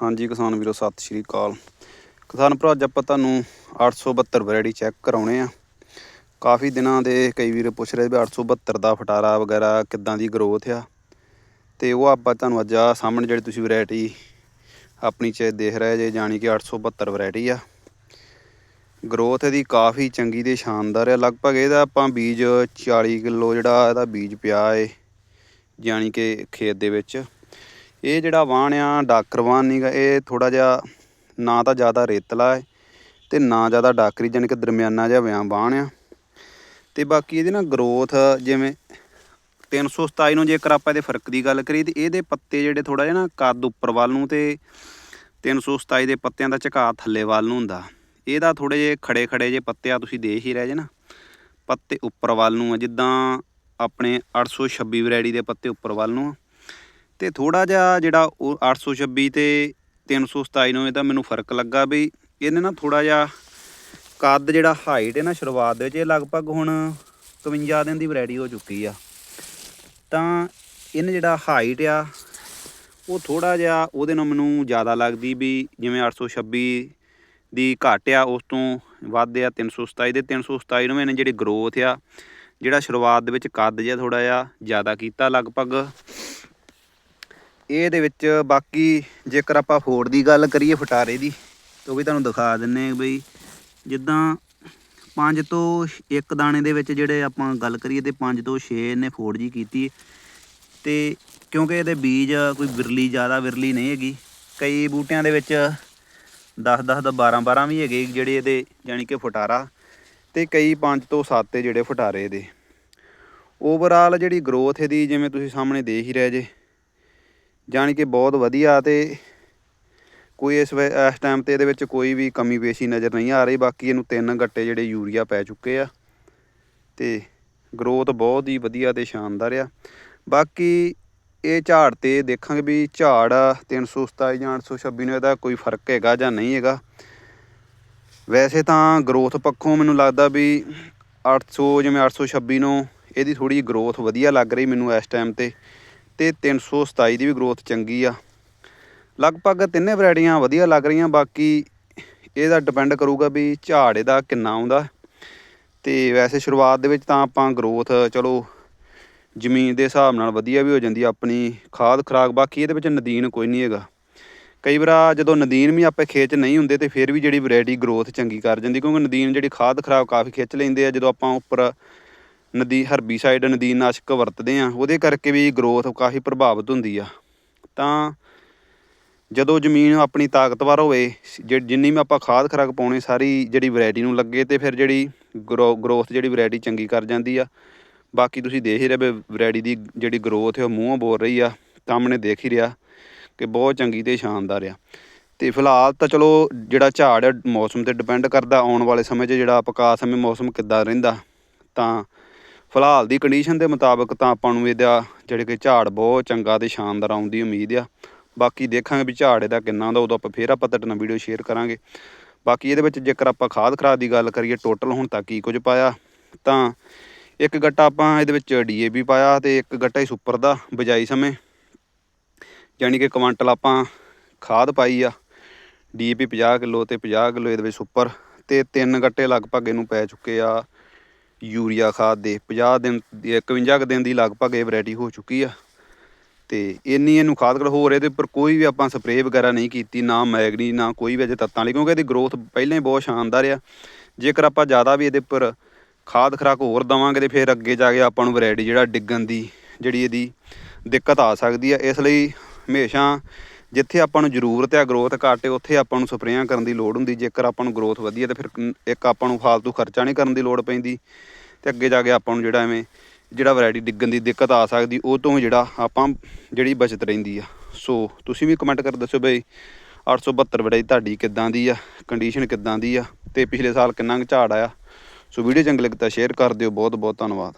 ਹਾਂਜੀ ਕਿਸਾਨ ਵੀਰੋ, ਸਤਿ ਸ਼੍ਰੀ ਅਕਾਲ। ਕਿਸਾਨ ਭਰਾ, ਅੱਜ ਆਪਾਂ ਤੁਹਾਨੂੰ 872 ਵੈਰਾਈਟੀ ਚੈੱਕ ਕਰਾਉਣੇ ਆ। ਕਾਫੀ ਦਿਨਾਂ ਦੇ ਕਈ ਵੀਰ ਪੁੱਛ ਰਹੇ ਵੀ 872 ਦਾ ਫਟਾਰਾ ਵਗੈਰਾ ਕਿੱਦਾਂ ਦੀ ਗਰੋਥ ਆ। ਤੇ ਉਹ ਆਪਾਂ ਤੁਹਾਨੂੰ ਅੱਜ ਆ ਸਾਹਮਣੇ ਜਿਹੜੀ ਤੁਸੀਂ ਵੈਰਾਈਟੀ ਆਪਣੀ ਚ ਦੇਖ ਰਹੇ ਜੇ, ਜਾਣੀ ਕਿ 872 ਵੈਰਾਈਟੀ ਆ। ਗਰੋਥ ਇਹਦੀ ਕਾਫੀ ਚੰਗੀ ਤੇ ਸ਼ਾਨਦਾਰ ਆ। ਲਗਭਗ ਇਹਦਾ ਆਪਾਂ ਬੀਜ 40 ਕਿਲੋ ਜਿਹੜਾ ਇਹਦਾ ਬੀਜ ਪਿਆ ਏ, ਜਾਣੀ ਕਿ ਖੇਤ ਦੇ ਵਿੱਚ। ਇਹ ਜਿਹੜਾ ਵਾਣ ਆ, ਡਾਕਰ ਵਾਣ ਨਹੀਂਗਾ ਇਹ ਥੋੜਾ ਜਿਹਾ ਨਾ ਤਾਂ ਜ਼ਿਆਦਾ ਰੇਤਲਾ ਹੈ ਤੇ ਨਾ ਜ਼ਿਆਦਾ ਡਾਕਰੀ ਜਾਣੀ ਕਿ ਦਰਮਿਆਨਾ ਜਿਹਾ ਵਿਆਂ ਬਾਣ ਆ। ਤੇ ਬਾਕੀ ਇਹਦੀ ਨਾ ਗਰੋਥ ਜਿਵੇਂ 327 ਨੂੰ ਜੇਕਰ ਆਪਾਂ ਇਹਦੇ ਫ਼ਰਕ ਦੀ ਗੱਲ ਕਰੀਏ ਤੇ ਇਹਦੇ ਪੱਤੇ ਜਿਹੜੇ ਥੋੜਾ ਜਿਹਾ ਨਾ ਕੱਦ ਉੱਪਰ ਵੱਲ ਨੂੰ ਤੇ 327 ਦੇ ਪੱਤਿਆਂ ਦਾ ਝੁਕਾਅ ਥੱਲੇ ਵੱਲ ਨੂੰ ਹੁੰਦਾ। ਇਹਦਾ ਥੋੜੇ ਜਿਹੇ ਖੜੇ ਖੜੇ ਜੇ ਪੱਤੇ ਆ, ਤੁਸੀਂ ਦੇਖ ਹੀ ਰਹੇ ਜੇ ਨਾ। ਪੱਤੇ ਉੱਪਰ ਵੱਲ ਨੂੰ ਆ, ਜਿੱਦਾਂ ਆਪਣੇ 826 ਵੈਰਾਈਟੀ ਦੇ ਪੱਤੇ ਉੱਪਰ ਵੱਲ ਨੂੰ ਆ। ਤੇ ਥੋੜਾ ਜਿਹਾ ਜਿਹੜਾ ਉਹ 826 ਤੇ 327 ਨੂੰ ਇਹਦਾ ਮੈਨੂੰ ਫ਼ਰਕ ਲੱਗਾ ਵੀ ਇਹਨੇ ਨਾ ਥੋੜਾ ਜਿਹਾ ਕੱਦ ਜਿਹੜਾ ਹਾਈਟ ਹੈ ਨਾ ਸ਼ੁਰੂਆਤ ਦੇ ਵਿੱਚ ਇਹ ਲਗਭਗ ਹੁਣ 51 ਦਿਨ ਦੀ ਵੈਰਾਈਟੀ ਹੋ ਚੁੱਕੀ ਆ। ਤਾਂ ਇਹਨੇ ਜਿਹੜਾ ਹਾਈਟ ਆ, ਉਹ ਥੋੜਾ ਜਿਹਾ ਉਹਦੇ ਨਾਲ ਮੈਨੂੰ ਜ਼ਿਆਦਾ ਲੱਗਦੀ ਵੀ ਜਿਵੇਂ 826 ਦੀ ਘੱਟ ਆ, ਉਸ ਤੋਂ ਵੱਧ ਆ 327 ਦੇ 327 ਨੂੰ ਇਹਨੇ ਜਿਹੜੀ ਗਰੋਥ ਆ, ਜਿਹੜਾ ਸ਼ੁਰੂਆਤ ਦੇ ਵਿੱਚ ਕੱਦ ਜਿਹਾ ਥੋੜਾ ਜਿਹਾ ਜ਼ਿਆਦਾ ਕੀਤਾ ਲਗਭਗ। ਇਹਦੇ ਵਿੱਚ ਬਾਕੀ ਜੇਕਰ ਆਪਾਂ ਫੋੜ ਦੀ ਗੱਲ ਕਰੀਏ ਫਟਾਰੇ ਦੀ, ਤਾਂ ਉਹ ਵੀ ਤੁਹਾਨੂੰ ਦਿਖਾ ਦਿੰਨੇ ਬਈ। ਜਿੱਦਾਂ ਪੰਜ ਤੋਂ ਇੱਕ ਦਾਣੇ ਦੇ ਵਿੱਚ ਜਿਹੜੇ ਆਪਾਂ ਗੱਲ ਕਰੀਏ ਤੇ ਪੰਜ ਤੋਂ 6 ਇਹਨੇ ਫੋੜ ਜੀ ਕੀਤੀ ਤੇ ਕਿਉਂਕਿ ਇਹਦੇ ਬੀਜ ਕੋਈ ਵਿਰਲੀ, ਜ਼ਿਆਦਾ ਵਿਰਲੀ ਨਹੀਂ ਹੈਗੀ। ਕਈ ਬੂਟਿਆਂ ਦੇ ਵਿੱਚ 10 10 ਦਾ 12 12 ਵੀ ਹੈਗੇ ਜਿਹੜੇ ਇਹਦੇ ਯਾਨੀ ਕਿ ਫਟਾਰਾ। ਤੇ ਕਈ 5 ਤੋਂ 7 ਜਿਹੜੇ ਫਟਾਰੇ ਦੇ ਓਵਰਆਲ ਜਿਹੜੀ ਗਰੋਥ ਇਹਦੀ ਜਿਵੇਂ ਤੁਸੀਂ ਸਾਹਮਣੇ ਦੇਖ ਹੀ ਰਹੇ ਜੇ ਜਾਣੀ ਕਿ ਬਹੁਤ ਵਧੀਆ ਤੇ ਕੋਈ ਇਸ ਵੇ ਇਸ ਟਾਈਮ ਤੇ ਇਹਦੇ ਵਿੱਚ ਕੋਈ ਵੀ ਕਮੀ ਪੇਸ਼ੀ ਨਜ਼ਰ ਨਹੀਂ ਆ ਰਹੀ, ਬਾਕੀ ਇਹਨੂੰ ਤਿੰਨ ਗੱਟੇ ਜਿਹੜੇ ਯੂਰੀਆ ਪੈ ਚੁੱਕੇ ਆ ਤੇ ਗਰੋਥ ਬਹੁਤ ਹੀ ਵਧੀਆ ਤੇ ਸ਼ਾਨਦਾਰ ਆ। ਬਾਕੀ ਇਹ ਝਾੜ ਤੇ ਦੇਖਾਂਗੇ ਵੀ ਝਾੜ 327 ਜਾਂ 826 ਨੂੰ ਇਹਦਾ ਕੋਈ ਫ਼ਰਕ ਹੈਗਾ ਜਾਂ ਨਹੀਂ ਹੈਗਾ। ਵੈਸੇ ਤਾਂ ਗਰੋਥ ਪੱਖੋਂ ਮੈਨੂੰ ਲੱਗਦਾ ਵੀ 800 ਜਿਵੇਂ 826 ਨੂੰ ਇਹਦੀ ਥੋੜੀ ਗਰੋਥ ਵਧੀਆ ਲੱਗ ਰਹੀ ਮੈਨੂੰ ਇਸ ਟਾਈਮ ਤੇ। ਤੇ 327 ਦੀ ਵੀ ਗਰੋਥ ਚੰਗੀ ਆ। ਲਗਭਗ ਤਿੰਨੇ ਵੈਰਾਈਟੀਆਂ ਵਧੀਆ ਲੱਗ ਰਹੀਆਂ, ਬਾਕੀ ਇਹਦਾ ਡਿਪੈਂਡ ਕਰੂਗਾ ਵੀ ਝਾੜ ਇਹਦਾ ਕਿੰਨਾ ਆਉਂਦਾ। ਤੇ ਵੈਸੇ ਸ਼ੁਰੂਆਤ ਦੇ ਵਿੱਚ ਤਾਂ ਆਪਾਂ ਗਰੋਥ ਚਲੋ ਜ਼ਮੀਨ ਦੇ ਹਿਸਾਬ ਨਾਲ ਵਧੀਆ ਵੀ ਹੋ ਜਾਂਦੀ ਆਪਣੀ, ਖਾਦ ਖਰਾਕ, ਬਾਕੀ ਇਹਦੇ ਵਿੱਚ ਨਦੀਨ ਕੋਈ ਨਹੀਂ ਹੈਗਾ। ਕਈ ਵਾਰ ਜਦੋਂ ਨਦੀਨ ਵੀ ਆਪੇ ਖੇਤ ਨਹੀਂ ਹੁੰਦੇ ਤੇ ਫਿਰ ਵੀ ਜਿਹੜੀ ਵੈਰਾਈਟੀ ਗਰੋਥ ਚੰਗੀ ਕਰ ਜਾਂਦੀ, ਕਿਉਂਕਿ ਨਦੀਨ ਜਿਹੜੀ ਖਾਦ ਖਰਾਕ ਕਾਫੀ ਖਿੱਚ ਲੈਂਦੇ ਆ, ਜਦੋਂ ਆਪਾਂ ਉੱਪਰ ਨਦੀ ਹਰਬੀਸਾਈਡ ਨਦੀਨ ਨਾਸ਼ਕ ਵਰਤਦੇ ਆ ਉਹਦੇ ਕਰਕੇ ਵੀ ਗਰੋਥ ਕਾਫੀ ਪ੍ਰਭਾਵਿਤ ਹੁੰਦੀ ਆ। ਤਾਂ ਜਦੋਂ ਜ਼ਮੀਨ ਆਪਣੀ ਤਾਕਤਵਰ ਹੋਵੇ ਜਿੰਨੀ ਵੀ ਆਪਾਂ ਖਾਦ ਖਰਾਕ ਪਾਉਣੇ, ਸਾਰੀ ਜਿਹੜੀ ਵੈਰਾਈਟੀ ਨੂੰ ਲੱਗੇ ਤੇ ਫਿਰ ਜਿਹੜੀ ਗਰੋਥ ਜਿਹੜੀ ਵੈਰਾਈਟੀ ਚੰਗੀ ਕਰ ਜਾਂਦੀ ਆ। ਬਾਕੀ ਤੁਸੀਂ ਦੇਖ ਹੀ ਰਹੇ ਵੀ ਵੈਰਾਈਟੀ ਦੀ ਜਿਹੜੀ ਗਰੋਥ ਹੈ ਉਹ ਮੂੰਹੋਂ ਬੋਲ ਰਹੀ ਆ, ਸਾਹਮਣੇ ਦੇਖ ਹੀ ਰਿਹਾ ਕਿ ਬਹੁਤ ਚੰਗੀ ਤੇ ਸ਼ਾਨਦਾਰ ਆ। ਤੇ ਫਿਲਹਾਲ ਤਾਂ ਚਲੋ ਜਿਹੜਾ ਝਾੜ ਹੈ ਮੌਸਮ ਤੇ ਡਿਪੈਂਡ ਕਰਦਾ, ਆਉਣ ਵਾਲੇ ਸਮੇਂ 'ਚ ਜਿਹੜਾ ਪਕਾ ਸਮੇਂ ਮੌਸਮ ਕਿੱਦਾਂ ਰਹਿੰਦਾ, ਤਾਂ ਫਿਲਹਾਲ ਦੀ ਕੰਡੀਸ਼ਨ ਦੇ ਮੁਤਾਬਕ ਤਾਂ ਆਪਾਂ ਨੂੰ ਇਹਦਾ ਜਿਹੜੇ ਕਿ ਝਾੜ ਬਹੁਤ ਚੰਗਾ ਤੇ ਸ਼ਾਨਦਾਰ ਆਉਣ ਦੀ ਉਮੀਦ ਆ। ਬਾਕੀ ਦੇਖਾਂਗੇ ਵੀ ਝਾੜ ਇਹਦਾ ਕਿੰਨਾ ਦਾ, ਉਦੋਂ ਆਪਾਂ ਫੇਰ ਆਪਾਂ ਤੁਹਾਡੇ ਨਾਲ ਵੀਡੀਓ ਸ਼ੇਅਰ ਕਰਾਂਗੇ। ਬਾਕੀ ਇਹਦੇ ਵਿੱਚ ਜੇਕਰ ਆਪਾਂ ਖਾਦ ਖਰਾਦ ਦੀ ਗੱਲ ਕਰੀਏ ਟੋਟਲ ਹੁਣ ਤੱਕ ਕੀ ਕੁਝ ਪਾਇਆ, ਤਾਂ ਇੱਕ ਗੱਟਾ ਆਪਾਂ ਇਹਦੇ ਵਿੱਚ ਡੀਏਪੀ ਪਾਇਆ ਤੇ ਇੱਕ ਗੱਟਾ ਹੀ ਸੁਪਰ ਦਾ ਬਜਾਈ ਸਮੇਂ। ਯਾਨੀ ਕਿ ਕੁਆਂਟਲ ਆਪਾਂ ਖਾਦ ਪਾਈ ਆ ਡੀਏਪੀ 50 ਕਿਲੋ ਤੇ 50 ਕਿਲੋ ਇਹਦੇ ਵਿੱਚ ਸੁਪਰ ਤੇ ਤਿੰਨ ਗੱਟੇ ਲਗਭਗ ਇਹਨੂੰ ਪੈ ਚੁੱਕੇ ਆ। ਯੂਰੀਆ ਖਾਦ ਦੇ 50 ਦਿਨ ਦੀ 51 ਕੁ ਦਿਨ ਦੀ ਲਗਭਗ ਇਹ ਵੈਰਾਈਟੀ ਹੋ ਚੁੱਕੀ ਆ। ਤੇ ਇੰਨੀ ਇਹਨੂੰ ਖਾਦ ਕਰ ਹੋਰ ਇਹਦੇ ਉੱਪਰ ਕੋਈ ਵੀ ਆਪਾਂ ਸਪਰੇਅ ਵਗੈਰਾ ਨਹੀਂ ਕੀਤੀ, ਨਾ ਮੈਗਨੀ, ਨਾ ਕੋਈ ਵੀ ਅਜੇ ਤੱਤਾਂ ਲਈ ਕਿਉਂਕਿ ਇਹਦੀ ਗਰੋਥ ਪਹਿਲਾਂ ਹੀ ਬਹੁਤ ਸ਼ਾਨਦਾਰ ਆ। ਜੇਕਰ ਆਪਾਂ ਜ਼ਿਆਦਾ ਵੀ ਇਹਦੇ ਉੱਪਰ ਖਾਦ ਖਰਾਕ ਹੋਰ ਦਵਾਂਗੇ ਤੇ ਫਿਰ ਅੱਗੇ ਜਾ ਕੇ ਆਪਾਂ ਨੂੰ ਵੈਰਾਈਟੀ ਜਿਹੜਾ ਡਿੱਗਣ ਦੀ, ਜਿਹੜੀ ਇਹਦੀ ਦਿੱਕਤ ਆ ਸਕਦੀ ਆ। ਇਸ ਲਈ ਹਮੇਸ਼ਾ ਜਿੱਥੇ ਆਪਾਂ ਨੂੰ ਜ਼ਰੂਰਤ ਹੈ ਗਰੋਥ ਘੱਟ ਹੈ ਉੱਥੇ ਆਪਾਂ ਨੂੰ ਸਪਰੇਆਂ ਕਰਨ ਦੀ ਲੋੜ ਹੁੰਦੀ। ਜੇਕਰ ਆਪਾਂ ਨੂੰ ਗਰੋਥ ਵਧੀਆ ਤਾਂ ਫਿਰ ਇੱਕ ਆਪਾਂ ਨੂੰ ਫਾਲਤੂ ਖਰਚਾ ਨਹੀਂ ਕਰਨ ਦੀ ਲੋੜ ਪੈਂਦੀ। ਤੇ ਅੱਗੇ ਜਾ ਕੇ ਆਪਾਂ ਨੂੰ ਜਿਹੜਾ ਐਵੇਂ, ਜਿਹੜਾ ਵੈਰਾਈਟੀ ਡਿੱਗਣ ਦੀ ਦਿੱਕਤ ਆ ਸਕਦੀ, ਉਹ ਤੋਂ ਜਿਹੜਾ ਆਪਾਂ ਜਿਹੜੀ ਬਚਤ ਰਹਿੰਦੀ ਆ। ਸੋ ਤੁਸੀਂ ਵੀ ਕਮੈਂਟ ਕਰ ਦੱਸੋ ਬਈ 872 ਵੈਰਾਈਟੀ ਤੁਹਾਡੀ ਕਿੱਦਾਂ ਦੀ ਆ ਕੰਡੀਸ਼ਨ ਕਿੱਦਾਂ ਦੀ ਆ, ਤੇ ਪਿਛਲੇ ਸਾਲ ਕਿੰਨਾ ਕੁ ਝਾੜ ਆਇਆ। ਸੋ ਵੀਡੀਓ ਚੰਗੀ ਲੱਗੀ ਤਾਂ ਸ਼ੇਅਰ ਕਰ ਦਿਓ। ਬਹੁਤ ਬਹੁਤ ਧੰਨਵਾਦ।